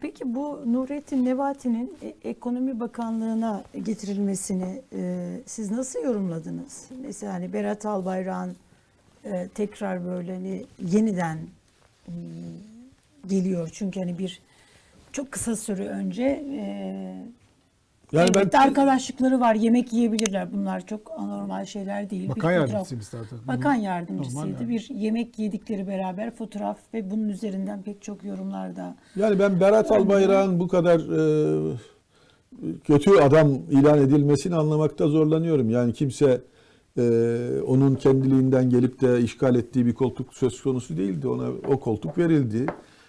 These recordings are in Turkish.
Peki bu Nurettin Nebati'nin e- Ekonomi Bakanlığı'na getirilmesini e, siz nasıl yorumladınız? Mesela hani Berat Albayrak'ın e, tekrar böyle hani yeniden e, geliyor. Çünkü hani bir çok kısa süre önce e, Yani ben elbette arkadaşlıkları var. Yemek yiyebilirler. Bunlar çok anormal şeyler değil. Bir Bakan fotoğraf- yardımcısıymış zaten. Bakan Normal yardımcısıydı. yani. Bir yemek yedikleri beraber fotoğraf ve bunun üzerinden pek çok yorumlar da yani ben Berat Albayrak'ın bu kadar e, kötü adam ilan edilmesini anlamakta zorlanıyorum. Yani kimse e, onun kendiliğinden gelip de işgal ettiği bir koltuk söz konusu değildi. Ona o koltuk verildi.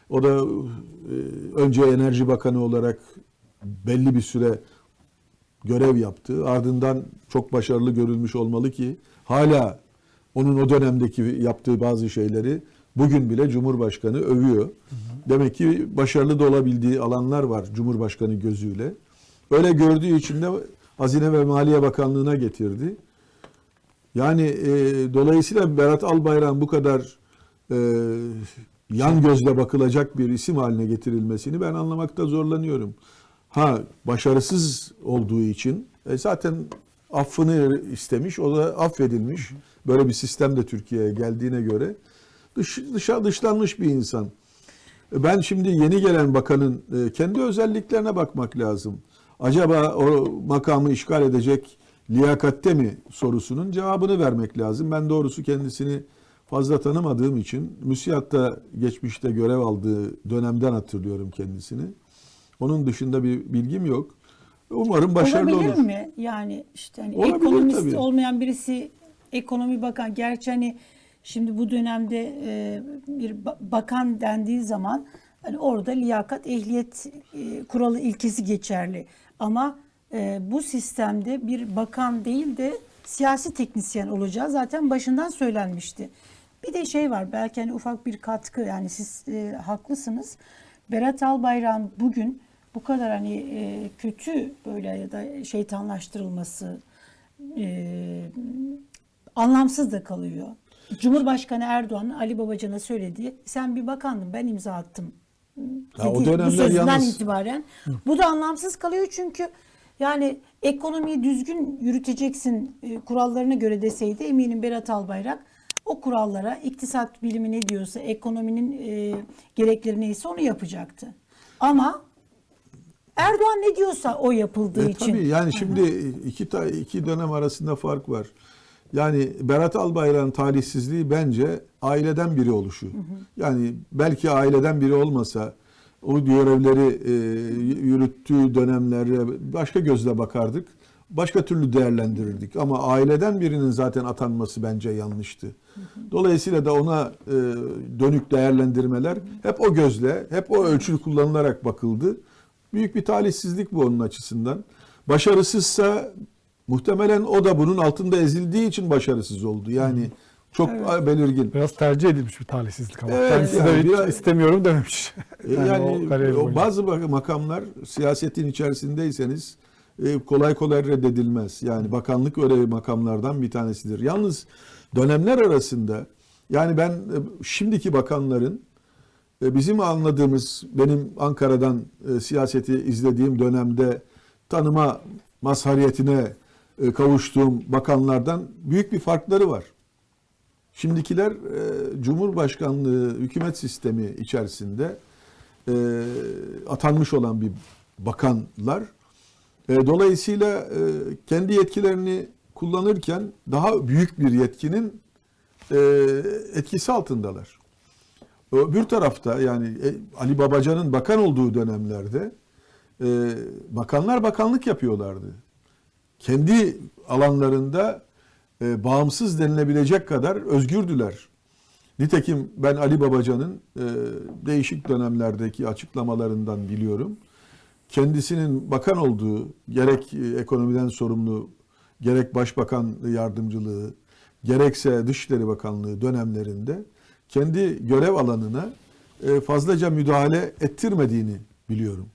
O da e, önce Enerji Bakanı olarak belli bir süre görev yaptı. Ardından çok başarılı görülmüş olmalı ki hala onun o dönemdeki yaptığı bazı şeyleri bugün bile Cumhurbaşkanı övüyor. Demek ki başarılı da olabildiği alanlar var Cumhurbaşkanı gözüyle. Öyle gördüğü için de Hazine ve Maliye Bakanlığı'na getirdi. Yani e, dolayısıyla Berat Albayrak'ın bu kadar e, yan gözle bakılacak bir isim haline getirilmesini ben anlamakta zorlanıyorum. Ha başarısız olduğu için e, zaten affını istemiş, o da affedilmiş. Böyle bir sistem de Türkiye'ye geldiğine göre dış, dışa dışlanmış bir insan. E, Ben şimdi yeni gelen bakanın e, kendi özelliklerine bakmak lazım. Acaba o makamı işgal edecek liyakatte mi sorusunun cevabını vermek lazım. Ben doğrusu kendisini fazla tanımadığım için müsiyatta geçmişte görev aldığı dönemden hatırlıyorum kendisini. Onun dışında bir bilgim yok. Umarım başarılı Olabilir olur. mi? Yani işte hani Olabilir ekonomist tabii. olmayan birisi ekonomi bakan gerçi hani şimdi bu dönemde e, bir ba- bakan dendiği zaman hani orada liyakat ehliyet e, kuralı ilkesi geçerli. Ama e, bu sistemde bir bakan değil de siyasi teknisyen olacağı zaten başından söylenmişti. Bir de şey var belki hani ufak bir katkı yani siz e, haklısınız. Berat Albayrak'ın bugün bu kadar hani e, kötü böyle ya da şeytanlaştırılması e, anlamsız da kalıyor. Cumhurbaşkanı Erdoğan'ın Ali Babacan'a söylediği sen bir bakandın ben imza attım Ya o dediği bu dönemler sözden yalnız- itibaren bu da anlamsız kalıyor çünkü yani ekonomiyi düzgün yürüteceksin e, kurallarına göre deseydi eminim Berat Albayrak o kurallara iktisat bilimi ne diyorsa ekonominin e, gerekleri neyse onu yapacaktı. Ama Erdoğan ne diyorsa o yapıldığı E, için. tabii yani şimdi iki iki dönem arasında fark var. Yani Berat Albayrak'ın talihsizliği bence aileden biri oluşu. Yani belki aileden biri olmasa o görevleri e, yürüttüğü dönemlere başka gözle bakardık. Başka türlü değerlendirirdik. Ama aileden birinin zaten atanması bence yanlıştı. Dolayısıyla da ona e, dönük değerlendirmeler hep o gözle, hep o ölçü kullanılarak bakıldı. Büyük bir talihsizlik bu onun açısından. Başarısızsa muhtemelen o da bunun altında ezildiği için başarısız oldu. Yani çok belirgin. Biraz tercih edilmiş bir talihsizlik ama. Evet, Kendisi yani de hiç biraz- istemiyorum dememiş. E, Yani, o o bazı makamlar siyasetin içerisindeyseniz e, kolay kolay reddedilmez. Yani bakanlık öyle makamlardan bir tanesidir. Yalnız dönemler arasında yani ben e, şimdiki bakanların bizim anladığımız benim Ankara'dan e, siyaseti izlediğim dönemde tanıma mazhariyetine e, kavuştuğum bakanlardan büyük bir farkları var. Şimdikiler e, Cumhurbaşkanlığı hükümet sistemi içerisinde atanmış olan bir bakanlar. Dolayısıyla kendi yetkilerini kullanırken daha büyük bir yetkinin etkisi altındalar. Öbür tarafta yani e, Ali Babacan'ın bakan olduğu dönemlerde e, bakanlar bakanlık yapıyorlardı. Kendi alanlarında e, bağımsız denilebilecek kadar özgürdüler. Nitekim ben Ali Babacan'ın değişik dönemlerdeki açıklamalarından biliyorum. Kendisinin bakan olduğu gerek ekonomiden sorumlu, gerek başbakan yardımcılığı, gerekse Dışişleri Bakanlığı dönemlerinde kendi görev alanına e, fazlaca müdahale ettirmediğini biliyorum.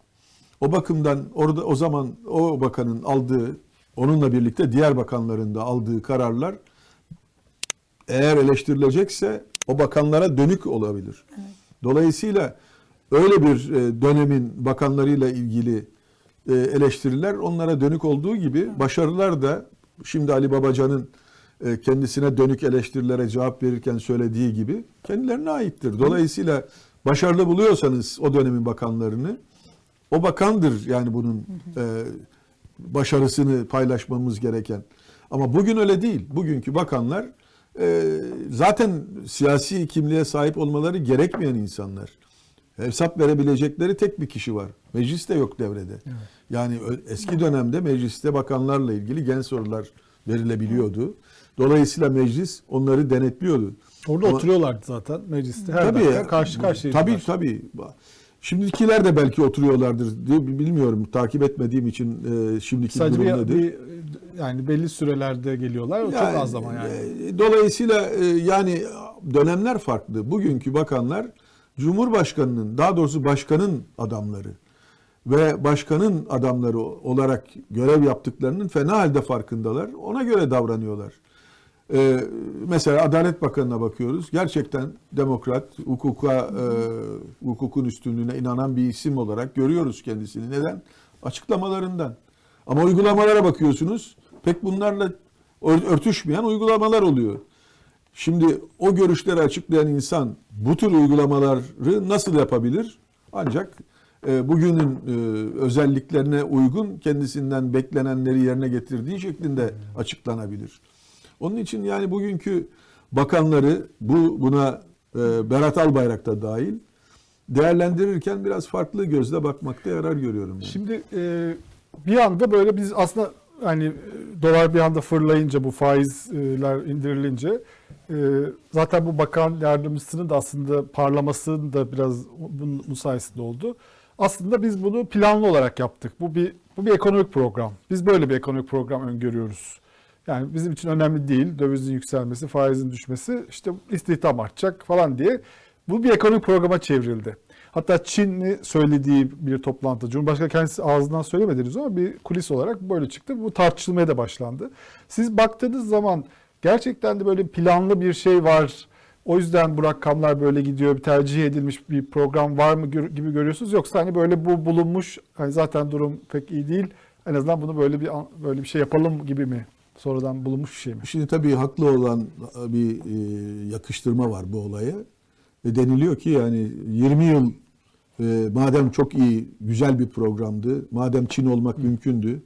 O bakımdan orada o zaman o bakanın aldığı onunla birlikte diğer bakanların da aldığı kararlar eğer eleştirilecekse o bakanlara dönük olabilir. Dolayısıyla öyle bir e, dönemin bakanlarıyla ilgili e, eleştiriler onlara dönük olduğu gibi başarılar da şimdi Ali Babacan'ın kendisine dönük eleştirilere cevap verirken söylediği gibi kendilerine aittir. Dolayısıyla başarılı buluyorsanız o dönemin bakanlarını o bakandır yani bunun e, başarısını paylaşmamız gereken. Ama bugün öyle değil. Bugünkü bakanlar e, zaten siyasi kimliğe sahip olmaları gerekmeyen insanlar. Hesap verebilecekleri tek bir kişi var. Meclis de yok devrede. Yani ö- eski dönemde mecliste bakanlarla ilgili gen sorular verilebiliyordu. Dolayısıyla meclis onları denetliyordu. Orada Ama- oturuyorlardı zaten mecliste. Her Tabii. dakika karşı karşıyaydılar. Tabii tabii. Şimdikiler de belki oturuyorlardır diye bilmiyorum. Takip etmediğim için e, şimdiki Sadece durum bir, nedir? bir- yani belli sürelerde geliyorlar. O çok Yani, az zaman yani. e, Dolayısıyla e, yani dönemler farklı. Bugünkü bakanlar Cumhurbaşkanının daha doğrusu başkanın adamları ve başkanın adamları olarak görev yaptıklarının fena halde farkındalar. Ona göre davranıyorlar. Ee, mesela Adalet Bakanı'na bakıyoruz. Gerçekten demokrat, hukuka, e, hukukun üstünlüğüne inanan bir isim olarak görüyoruz kendisini. Neden? Açıklamalarından. Ama uygulamalara bakıyorsunuz. Pek bunlarla ör- örtüşmeyen uygulamalar oluyor. Şimdi o görüşleri açıklayan insan bu tür uygulamaları nasıl yapabilir? Ancak e, bugünün e, özelliklerine uygun kendisinden beklenenleri yerine getirdiği şeklinde açıklanabilir. Onun için yani bugünkü bakanları bu buna e, Berat Albayrak da dahil değerlendirirken biraz farklı gözle bakmakta yarar görüyorum. Yani. Şimdi e, bir anda böyle biz aslında hani dolar bir anda fırlayınca bu faizler indirilince e, zaten bu bakan yardımcısının da aslında parlamasının da biraz bunun, bunun sayesinde oldu. Aslında biz bunu planlı olarak yaptık. Bu bir bu bir ekonomik program. Biz böyle bir ekonomik program öngörüyoruz. Yani bizim için önemli değil dövizin yükselmesi, faizin düşmesi, işte istihdam artacak falan diye. Bu bir ekonomik programa çevrildi. Hatta Çin'i söylediği bir toplantıda, Cumhurbaşkanı kendisi ağzından söylemediniz ama bir kulis olarak böyle çıktı. Bu tartışılmaya da başlandı. Siz baktığınız zaman gerçekten de böyle planlı bir şey var. O yüzden bu rakamlar böyle gidiyor. Bir tercih edilmiş bir program var mı gibi görüyorsunuz yoksa hani böyle bu bulunmuş hani zaten durum pek iyi değil. En azından bunu böyle bir böyle bir şey yapalım gibi mi? Sonradan bulunmuş bir şey mi? Şimdi tabii haklı olan bir e, yakıştırma var bu olaya. Ve deniliyor ki yani 20 yıl e, madem çok iyi, güzel bir programdı, madem Çin olmak mümkündü,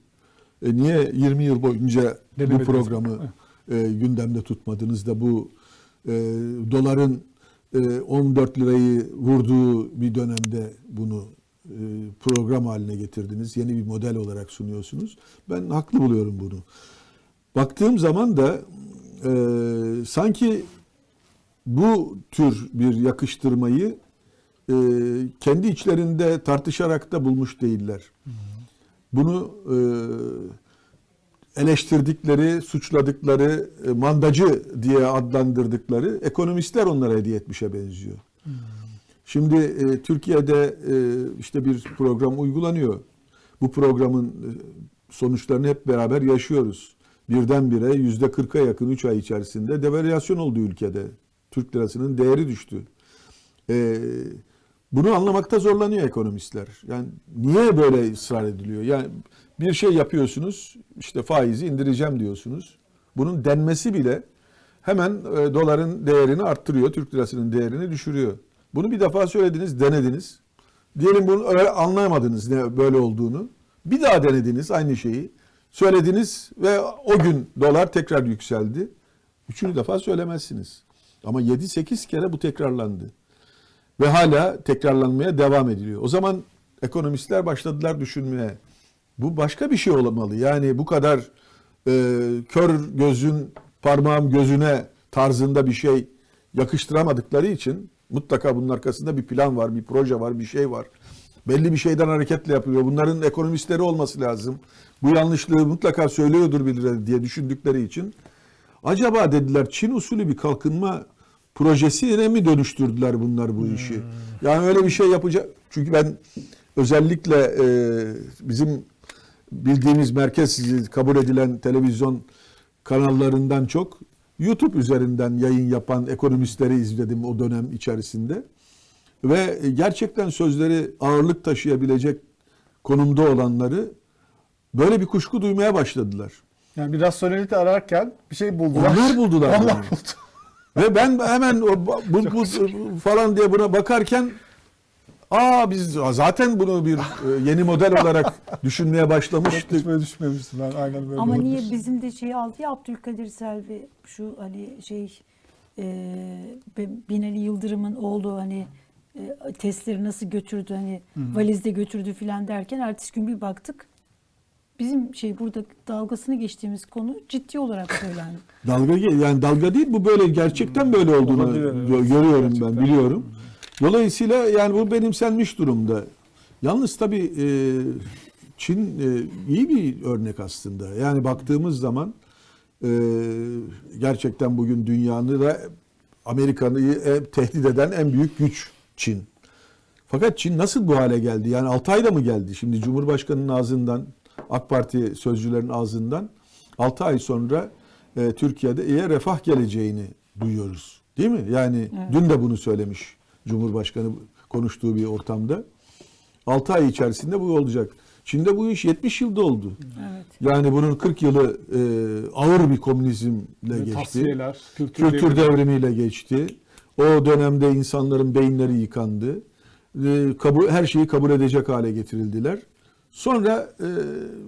e, niye 20 yıl boyunca bu Denemediniz. programı e, gündemde tutmadınız da bu e, doların e, 14 lirayı vurduğu bir dönemde bunu e, program haline getirdiniz. Yeni bir model olarak sunuyorsunuz. Ben haklı buluyorum bunu. Baktığım zaman da e, sanki bu tür bir yakıştırmayı e, kendi içlerinde tartışarak da bulmuş değiller. Bunu e, eleştirdikleri, suçladıkları, e, mandacı diye adlandırdıkları ekonomistler onlara hediye etmişe benziyor. Şimdi e, Türkiye'de e, işte bir program uygulanıyor. Bu programın e, sonuçlarını hep beraber yaşıyoruz. Birdenbire yüzde 40'a yakın 3 ay içerisinde devalüasyon oldu ülkede. Türk lirasının değeri düştü. E, bunu anlamakta zorlanıyor ekonomistler. Yani niye böyle ısrar ediliyor? Yani bir şey yapıyorsunuz, işte faizi indireceğim diyorsunuz. Bunun denmesi bile hemen e, doların değerini arttırıyor, Türk lirasının değerini düşürüyor. Bunu bir defa söylediniz, denediniz. Diyelim bunu öyle anlayamadınız ne böyle olduğunu. Bir daha denediniz aynı şeyi. Söylediniz ve o gün dolar tekrar yükseldi. Üçüncü defa söylemezsiniz. Ama 7-8 kere bu tekrarlandı. Ve hala tekrarlanmaya devam ediliyor. O zaman ekonomistler başladılar düşünmeye. Bu başka bir şey olmalı. Yani bu kadar e, kör gözün parmağım gözüne tarzında bir şey yakıştıramadıkları için mutlaka bunun arkasında bir plan var, bir proje var, bir şey var. Belli bir şeyden hareketle yapılıyor. Bunların ekonomistleri olması lazım. Bu yanlışlığı mutlaka söylüyordur birileri diye düşündükleri için acaba dediler Çin usulü bir kalkınma projesine mi dönüştürdüler bunlar bu işi? Yani öyle bir şey yapacak. Çünkü ben özellikle e, bizim bildiğimiz merkez kabul edilen televizyon kanallarından çok YouTube üzerinden yayın yapan ekonomistleri izledim o dönem içerisinde. Ve gerçekten sözleri ağırlık taşıyabilecek konumda olanları böyle bir kuşku duymaya başladılar. Yani bir rasyonelite ararken bir şey buldular. Onlar buldular Onlar buldu. Ve ben hemen o bu, bu, bu falan diye buna bakarken aa biz zaten bunu bir e, yeni model olarak düşünmeye başlamıştık. Hiç böyle düşünmemiştim ben. Aynen böyle. Ama olmuş. niye bizim de şeyi aldı ya Abdülkadir Selvi şu hani şey e, Binali Yıldırım'ın oğlu hani e, testleri nasıl götürdü hani valizde götürdü filan derken ertesi gün bir baktık bizim şey burada dalgasını geçtiğimiz konu ciddi olarak söylendi. Dalga yani dalga değil bu böyle gerçekten böyle olduğunu Olabilir, görüyorum Gerçekten. ben biliyorum. Dolayısıyla yani bu benimsenmiş durumda. Yalnız tabii e, Çin e, iyi bir örnek aslında. Yani baktığımız zaman e, gerçekten bugün dünyanın da Amerika'yı e, tehdit eden en büyük güç Çin. Fakat Çin nasıl bu hale geldi? Yani 6 ayda mı geldi? Şimdi Cumhurbaşkanı'nın ağzından, AK Parti sözcülerin ağzından 6 ay sonra e, Türkiye'de iyi refah geleceğini duyuyoruz. Değil mi? Yani dün de bunu söylemiş Cumhurbaşkanı konuştuğu bir ortamda. 6 ay içerisinde bu olacak. Çin'de bu iş 70 yılda oldu. Evet. Yani bunun 40 yılı e, ağır bir komünizmle geçti. Tasfiyeler, kültür, Kültür devrimi. devrimiyle geçti. O dönemde insanların beyinleri yıkandı. Ee, kabul, her şeyi kabul edecek hale getirildiler. Sonra e,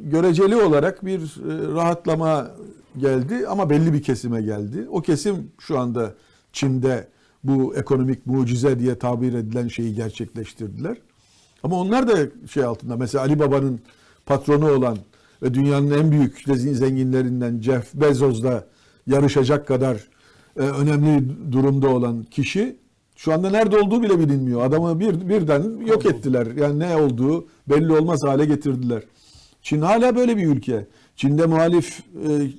göreceli olarak bir e, rahatlama geldi ama belli bir kesime geldi. O kesim şu anda Çin'de bu ekonomik mucize diye tabir edilen şeyi gerçekleştirdiler. Ama onlar da şey altında mesela Ali Baba'nın patronu olan ve dünyanın en büyük zenginlerinden Jeff Bezos'la yarışacak kadar önemli durumda olan kişi şu anda nerede olduğu bile bilinmiyor. Adamı bir birden yok ettiler. Yani ne olduğu belli olmaz hale getirdiler. Çin hala böyle bir ülke. Çin'de muhalif e,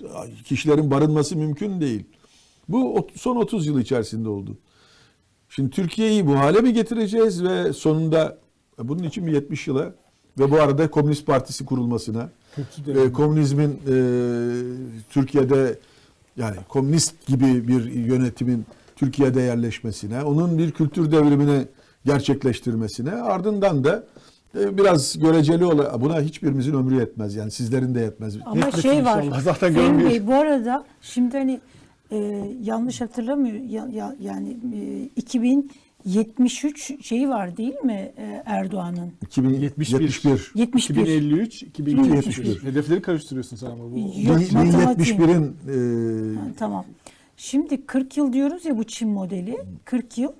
kişilerin barınması mümkün değil. Bu son 30 yıl içerisinde oldu. Şimdi Türkiye'yi bu hale mi getireceğiz ve sonunda e, bunun için bir 70 yıla ve bu arada Komünist Partisi kurulmasına, e, komünizmin e, Türkiye'de yani komünist gibi bir yönetimin Türkiye'de yerleşmesine, onun bir kültür devrimini gerçekleştirmesine, ardından da e, biraz göreceli olan buna hiçbirimizin ömrü yetmez. Yani sizlerin de yetmez. Ama Yetmesin şey var. inşallah. Zaten görmüyor. Bey bu arada şimdi hani e, yanlış hatırlamıyor ya, ya- yani e, 2073 şeyi var değil mi e, Erdoğan'ın? 71. 2071. 71. 2053, 2071. 2071. Hedefleri karıştırıyorsun sen ama bu. Yok, Bin- matematiğim. 1071'in e, Ha, tamam. Şimdi 40 yıl diyoruz ya bu Çin modeli. 40 yıl.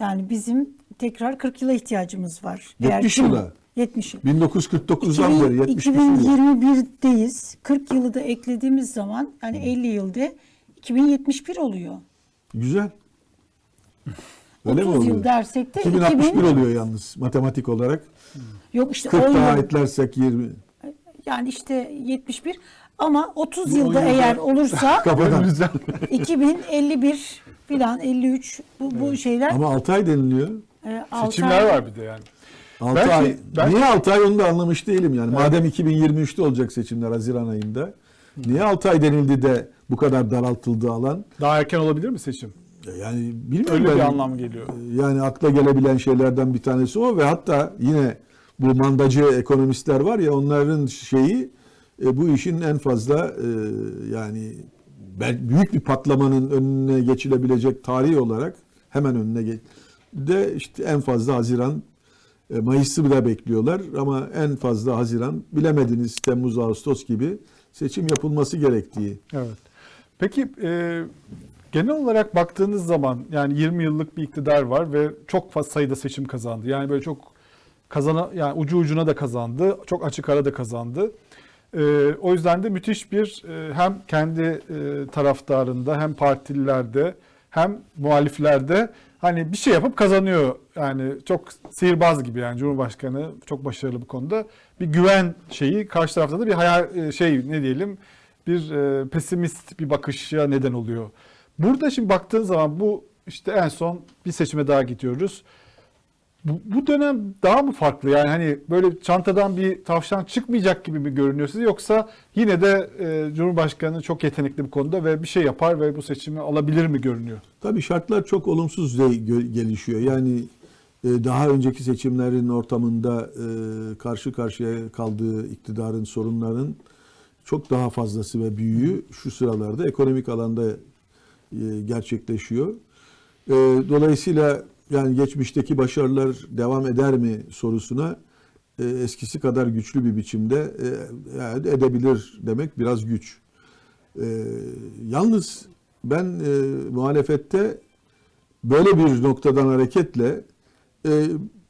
Yani bizim tekrar 40 yıla ihtiyacımız var. 70 Çin- yıla. 70 yıl. 1949'dan beri 70 küsur yıl. 2021'deyiz. 40 yılı da eklediğimiz zaman yani 50 yılda 2071 oluyor. Güzel. Öyle mi 30 oluyor? yıl dersek de 2061 2000 oluyor yalnız matematik olarak. yok işte 40 10 daha yıl. eklersek 20. Yani işte 71 ama 30 Bu yılda eğer olursa Kafadan. Güzel. 2051 filan 53 bu, bu şeyler Ama 6 ay deniliyor. e, Seçimler ay- var bir de yani. 6 Belki- ay. belki- Niye 6 ay onu da anlamış değilim yani. Madem 2023'te olacak seçimler Haziran ayında. Niye 6 ay denildi de bu kadar daraltıldı alan? Daha erken olabilir mi seçim? Yani bilmiyorum Öyle ben. bir anlam geliyor. Yani akla gelebilen şeylerden bir tanesi o ve hatta yine bu mandacı ekonomistler var ya onların şeyi e, bu işin en fazla e, yani büyük bir patlamanın önüne geçilebilecek tarih olarak hemen önüne ge- de işte en fazla Haziran e, Mayıs'ı da bekliyorlar ama en fazla Haziran bilemediniz Temmuz Ağustos gibi seçim yapılması gerektiği. Evet. Peki e, genel olarak baktığınız zaman yani 20 yıllık bir iktidar var ve çok fazla sayıda seçim kazandı. Yani böyle çok kazana yani ucu ucuna da kazandı. Çok açık ara da kazandı. E, o yüzden de müthiş bir e, hem kendi e, taraftarında hem partililerde hem muhaliflerde hani bir şey yapıp kazanıyor. Yani çok sihirbaz gibi yani Cumhurbaşkanı çok başarılı bu konuda. Bir güven şeyi karşı tarafta da bir hayal e, şey ne diyelim bir e, pesimist bir bakışa neden oluyor. Burada şimdi baktığın zaman bu işte en son bir seçime daha gidiyoruz. Bu, bu dönem daha mı farklı? Yani hani böyle çantadan bir tavşan çıkmayacak gibi mi görünüyor size yoksa yine de e, Cumhurbaşkanı çok yetenekli bu konuda ve bir şey yapar ve bu seçimi alabilir mi görünüyor? Tabii şartlar çok olumsuz gelişiyor. Yani e, daha önceki seçimlerin ortamında e, karşı karşıya kaldığı iktidarın sorunların çok daha fazlası ve büyüğü şu sıralarda ekonomik alanda e, gerçekleşiyor. E, Dolayısıyla yani geçmişteki başarılar devam eder mi sorusuna e, eskisi kadar güçlü bir biçimde yani edebilir demek biraz güç. Yalnız ben muhalefette böyle bir noktadan hareketle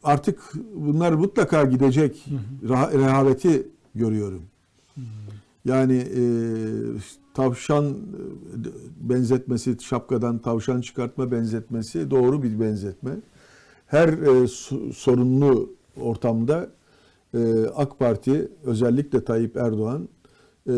artık bunlar mutlaka gidecek reha- rehaveti görüyorum. Yani e, tavşan e, benzetmesi, şapkadan tavşan çıkartma benzetmesi doğru bir benzetme. Her e, sorunlu ortamda e, AK Parti özellikle Tayyip Erdoğan e,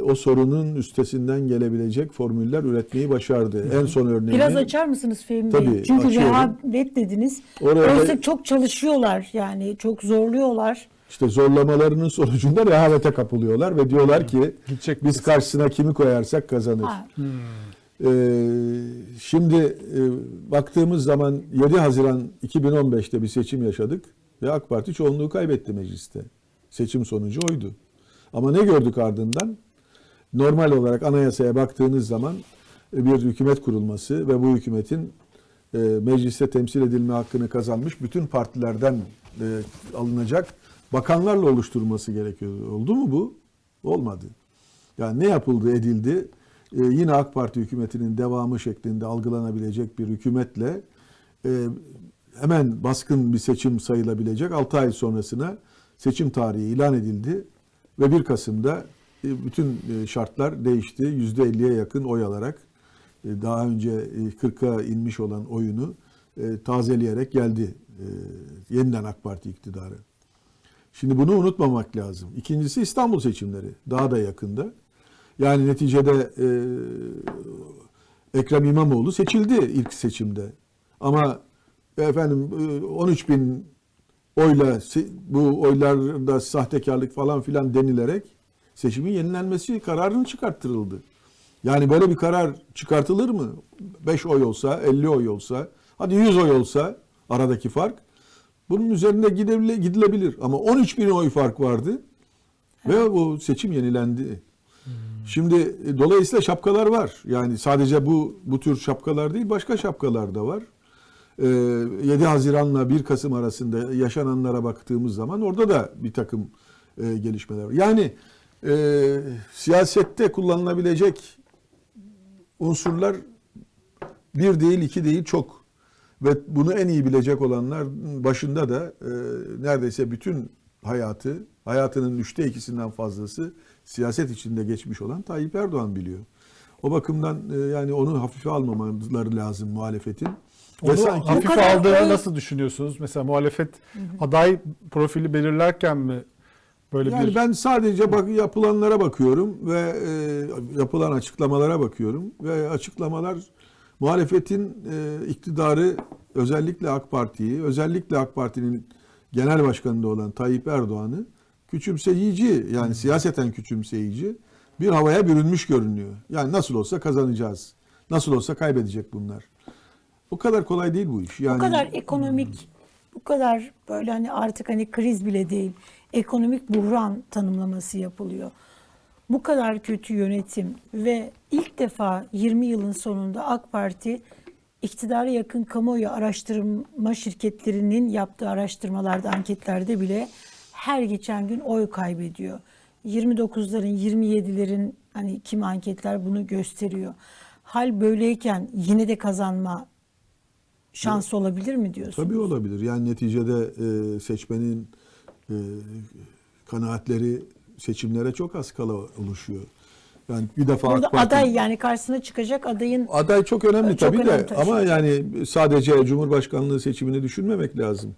o sorunun üstesinden gelebilecek formüller üretmeyi başardı. En son örneğini Biraz açar mısınız Fehmi Bey? Tabii, Çünkü açıyorum. rehavet dediniz. Oraya- Oysa çok çalışıyorlar yani çok zorluyorlar. İşte zorlamalarının sonucunda rehavete kapılıyorlar ve diyorlar ki Gidecek biz karşısına kimi koyarsak kazanır. Ha, Ee, şimdi e, baktığımız zaman 7 Haziran 2015'te bir seçim yaşadık ve AK Parti çoğunluğu kaybetti mecliste. Seçim sonucu oydu. Ama ne gördük ardından? Normal olarak anayasaya baktığınız zaman e, bir hükümet kurulması ve bu hükümetin e, mecliste temsil edilme hakkını kazanmış bütün partilerden e, alınacak bakanlarla oluşturulması gerekiyordu. Oldu mu bu? Olmadı. Yani ne yapıldı edildi? Ee, yine AK Parti hükümetinin devamı şeklinde algılanabilecek bir hükümetle e, hemen baskın bir seçim sayılabilecek 6 ay sonrasına seçim tarihi ilan edildi ve 1 Kasım'da e, bütün e, şartlar değişti. %50'ye yakın oy alarak e, daha önce e, 40'a inmiş olan oyunu e, tazeleyerek geldi e, yeniden AK Parti iktidarı. Şimdi bunu unutmamak lazım. İkincisi İstanbul seçimleri. Daha da yakında. Yani neticede e, Ekrem İmamoğlu seçildi ilk seçimde. Ama efendim e, 13 bin oyla bu oylarda sahtekarlık falan filan denilerek seçimin yenilenmesi kararını çıkarttırıldı. Yani böyle bir karar çıkartılır mı? 5 oy olsa, 50 oy olsa, hadi 100 oy olsa aradaki fark bunun üzerinde gidebile- gidilebilir. Ama 13 bin oy fark vardı ve bu seçim yenilendi. Şimdi e, dolayısıyla şapkalar var. Yani sadece bu bu tür şapkalar değil başka şapkalar da var. Ee, 7 Haziran'la 1 Kasım arasında yaşananlara baktığımız zaman orada da bir takım e, gelişmeler var. Yani e, siyasette kullanılabilecek unsurlar bir değil iki değil çok. Ve bunu en iyi bilecek olanlar başında da e, neredeyse bütün hayatı, hayatının üçte ikisinden fazlası siyaset içinde geçmiş olan Tayyip Erdoğan biliyor. O bakımdan e, yani onu hafife almamaları lazım muhalefetin. Ve Onu sanki hafife aldığını nasıl düşünüyorsunuz? Mesela muhalefet aday profili belirlerken mi böyle yani bir ben sadece bak yapılanlara bakıyorum ve e, yapılan açıklamalara bakıyorum ve açıklamalar muhalefetin e, iktidarı özellikle AK Parti'yi, özellikle AK Parti'nin genel başkanında olan Tayyip Erdoğan'ı küçümseyici yani siyaseten küçümseyici bir havaya bürünmüş görünüyor. Yani nasıl olsa kazanacağız. Nasıl olsa kaybedecek bunlar. Bu kadar kolay değil bu iş. Yani bu kadar ekonomik, bu kadar böyle hani artık hani kriz bile değil, ekonomik buhran tanımlaması yapılıyor. Bu kadar kötü yönetim ve ilk defa 20 yılın sonunda AK Parti iktidara yakın kamuoyu araştırma şirketlerinin yaptığı araştırmalarda, anketlerde bile her geçen gün oy kaybediyor. 29'ların, 27'lerin hani kim anketler bunu gösteriyor. Hal böyleyken yine de kazanma şansı olabilir mi diyorsun? Tabii olabilir. Yani neticede e, seçmenin e, kanaatleri seçimlere çok az kala oluşuyor. Yani bir defa Burada AK Parti- aday yani karşısına çıkacak adayın Aday çok önemli Çok tabii önemli de tabii. ama yani sadece Cumhurbaşkanlığı seçimini düşünmemek lazım.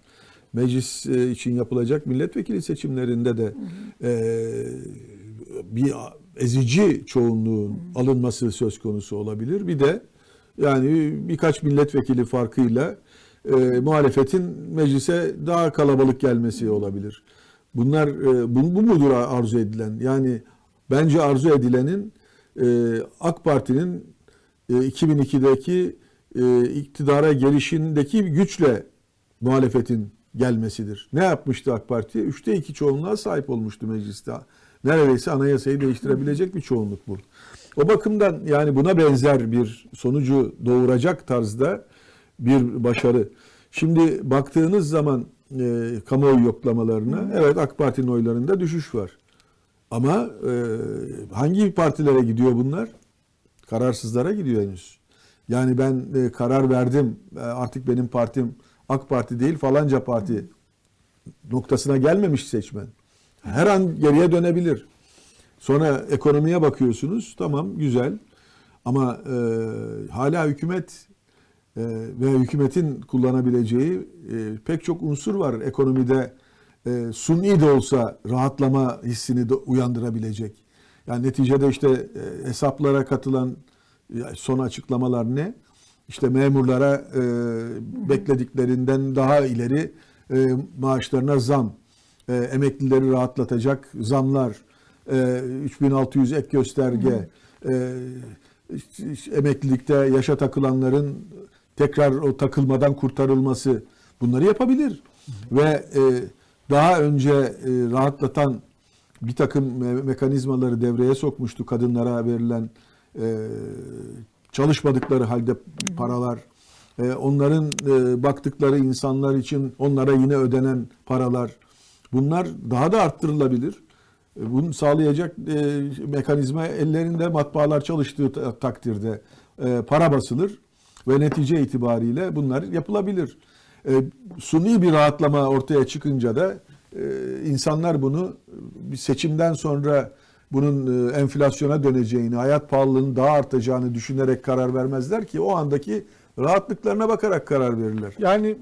Meclis e, için yapılacak milletvekili seçimlerinde de e, bir ezici çoğunluğun alınması söz konusu olabilir. Bir de yani birkaç milletvekili farkıyla e, muhalefetin meclise daha kalabalık gelmesi olabilir. Bunlar e, bu, bu mudur arzu edilen? Yani bence arzu edilenin e, AK Parti'nin e, 2002'deki e, iktidara gelişindeki güçle muhalefetin gelmesidir. Ne yapmıştı AK Parti? Üçte iki çoğunluğa sahip olmuştu mecliste. Neredeyse anayasayı değiştirebilecek bir çoğunluk bu. O bakımdan yani buna benzer bir sonucu doğuracak tarzda bir başarı. Şimdi baktığınız zaman e, kamuoyu yoklamalarına evet AK Parti'nin oylarında düşüş var. Ama e, hangi partilere gidiyor bunlar? Kararsızlara gidiyor henüz. Yani ben e, karar verdim e, artık benim partim AK Parti değil falanca parti noktasına gelmemiş seçmen. Her an geriye dönebilir. Sonra ekonomiye bakıyorsunuz tamam güzel ama e, hala hükümet ve hükümetin kullanabileceği e, pek çok unsur var ekonomide e, suni de olsa rahatlama hissini de uyandırabilecek. Yani neticede işte e, hesaplara katılan son açıklamalar ne? İşte memurlara beklediklerinden daha ileri maaşlarına zam, emeklileri rahatlatacak zamlar, e, 3600 ek gösterge, emeklilikte yaşa takılanların tekrar o takılmadan kurtarılması bunları yapabilir. Ve e, daha önce e, rahatlatan bir takım me- mekanizmaları devreye sokmuştu kadınlara verilen e, çalışmadıkları halde paralar, e, onların e, baktıkları insanlar için onlara yine ödenen paralar, bunlar daha da arttırılabilir. E, Bunu sağlayacak e, mekanizma ellerinde matbaalar çalıştığı ta- takdirde e, para basılır ve netice itibariyle bunlar yapılabilir. E, suni bir rahatlama ortaya çıkınca da e, insanlar bunu bir seçimden sonra bunun e, enflasyona döneceğini, hayat pahalılığının daha artacağını düşünerek karar vermezler ki o andaki rahatlıklarına bakarak karar verirler. Yani